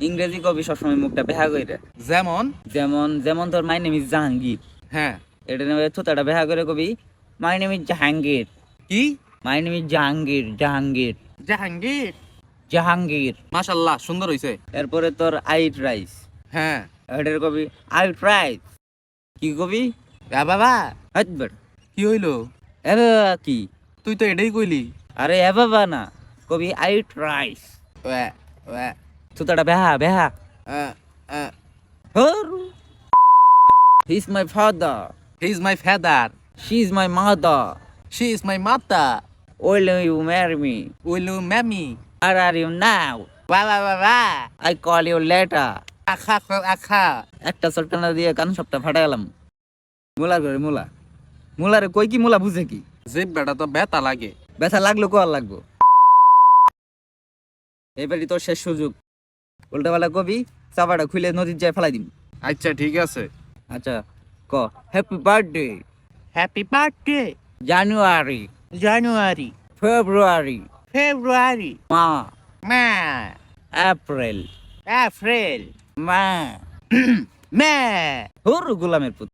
ইংরেজি কবি সবসময় মুখটা বেহা করে যেমন? যেমন যেমন তোর মাই নেম ইজ জাহাঙ্গীর। হ্যাঁ। এটা নেবে থোতাটা বেহা করে কবি মাই নেম ইজ জাহাঙ্গীর। কি? My name is Jahangir Jahangir. Jahangir? Jahangir. মাশাল্লাহ সুন্দর হইছে। এরপরে তোর আইট রাইস। হ্যাঁ। এটার কবি আইট রাইস। কি কবি? বাবা। হাজবার কি হইল? এ বাবা কি? তুই তো এটাই কইলি। আরে এ বাবা না কবি আইট রাইস। ওয়া ওয়া। থোতাটা বেহা বেহা। He is my father he is my father she is my mother she is my মাতা Will you marry me? Where are you now? I call you later. আখা আখা একটা চটকানা দিয়ে কান সবটা ফাটাই গেলাম মুলার করে মুলা মুলারে কই কি মুলা বুঝে কি? জিপ বেটা তো বেতা লাগে। ব্যথা লাগল কোয়ার লাগবো? এবারই তোর শেষ সুযোগ। উল্টাপাল্টা কবি চাপাটা খুলে নদীর যায় ফেলাই দিম আচ্ছা ঠিক আছে। আচ্ছা ক happy birthday happy birthday January. January. February. February. মা। মা। এপ্রিল। এপ্রিল। মা। মে। হুর গোলামের পুত।